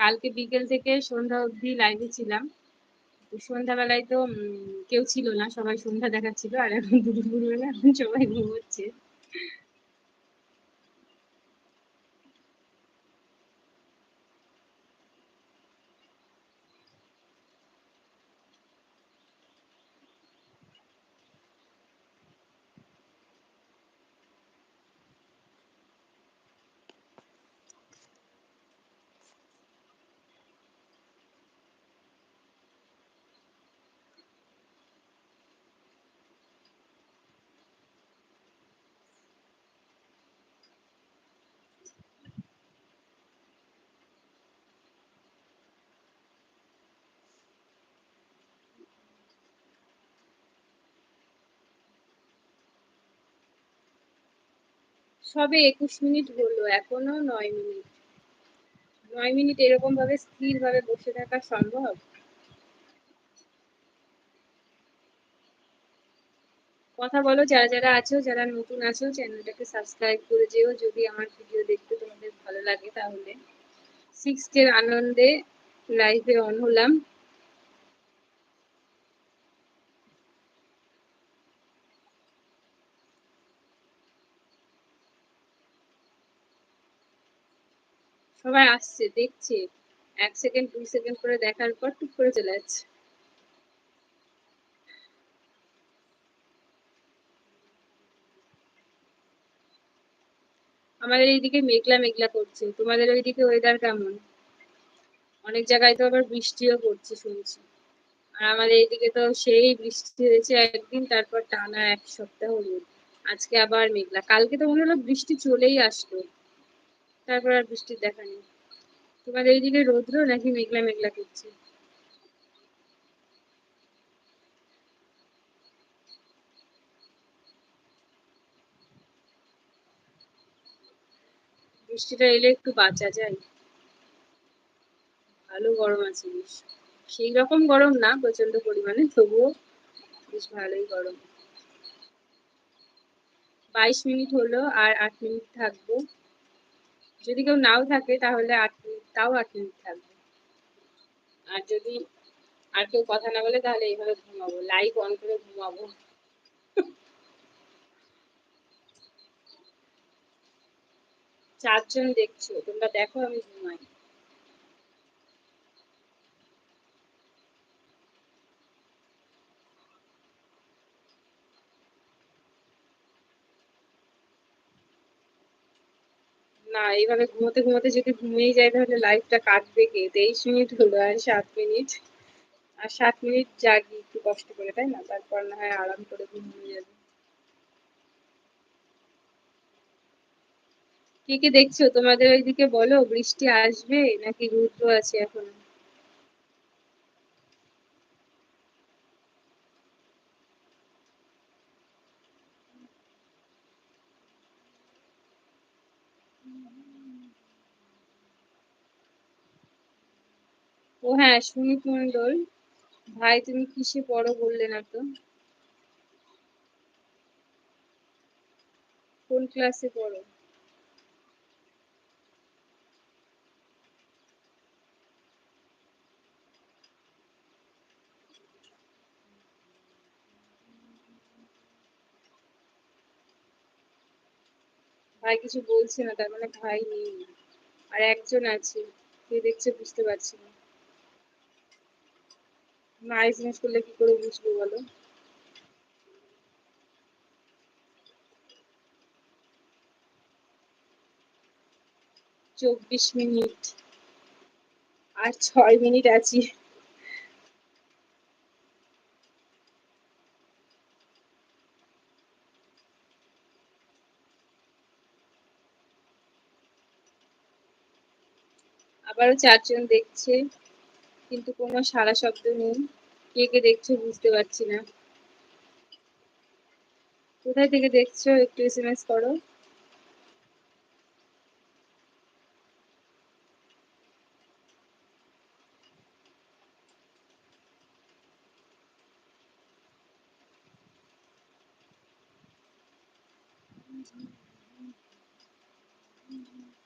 কালকে বিকেল থেকে সন্ধ্যা অবধি লাইভে ছিলাম। সন্ধ্যাবেলায় তো কেউ ছিল না, সবাই সন্ধ্যা দেখাচ্ছিল, আর এখন দুপুরবেলা সবাই ঘুমোচ্ছে। সবে একুশ মিনিট হলো, এখনও নয় মিনিট। নয় মিনিট এরকম ভাবে স্থির ভাবে বসে থাকা সম্ভব? কথা বলো, যারা যারা আছো, যারা নতুন আছো, চ্যানেলটাকে সাবস্ক্রাইব করে যেও। যদি আমার ভিডিও দেখতে তোমাদের ভালো লাগে তাহলে। সিক্সটের আনন্দে লাইভে অন হলাম। সবাই আসছে, দেখছে। এক সেকেন্ড দুই সেকেন্ড করে দেখার পর টুক করে চলে যাচ্ছে। আমাদের এইদিকে মেঘলা মেঘলা করছে। তোমাদের ওইদিকে ওয়েদার কেমন? অনেক জায়গায় তো আবার বৃষ্টিও পড়ছে, শুনছি। আর আমাদের এইদিকে তো সেই বৃষ্টি হয়েছে একদিন, তারপর টানা এক সপ্তাহ রোদ আজকে আবার মেঘলা। কালকে তো মনে হলো বৃষ্টি চলেই আসলো। তারপর আর বৃষ্টির দেখা নেই। তোমাদের এইদিকে রৌদ্র নাকি মেঘলা মেঘলা করছে? বৃষ্টিটা এলে একটু বাঁচা যায়। ভালো গরম আছে বেশ। সেই রকম গরম না প্রচণ্ড পরিমাণে, তবুও বেশ ভালোই গরম। বাইশ মিনিট হলো আর আট মিনিট থাকব। যদি কেউ নাও থাকে, তাহলে আট মিনিট তাও আট মিনিট থাকবে। আর যদি আর কেউ কথা না বলে, তাহলে এইভাবে ঘুমাবো। লাইক অন করে ঘুমাবো। চারজন দেখছ, তোমরা দেখো আমি ঘুমাই। না, এইভাবে ঘুমোতে ঘুমোতে যদি ঘুমিয়ে যায় তাহলে লাইফটা কাটবে কে? তেইশ মিনিট হলো আর সাত মিনিট আর সাত মিনিট জাগি, একটু কষ্ট করে, তাই না? তারপর না হয় আরাম করে ঘুমিয়ে যাবে। কে কে দেখছ? তোমাদের ওইদিকে বলো, বৃষ্টি আসবে নাকি রুদ্র আছে এখন? ও হ্যাঁ সুমিত মন্ডল ভাই, তুমি কিসে পড়ো বললে না তো? কোন ক্লাসে পড়ো? ভাই কিছু বলছে না, তার মানে ভাই নেই। আর একজন আছে কে দেখছে বুঝতে পারছি না। না এসএমএস করলে কি করে বুঝব বলো? চব্বিশ মিনিট আর ছয় মিনিট আছি। আবারও চারজন দেখছে। কিন্তু কোনো সারা শব্দ নেই কে কে দেখছ বুঝতে পারছি না কোথায় থেকে দেখছ একটু এসএমএস করো Mm-hmm.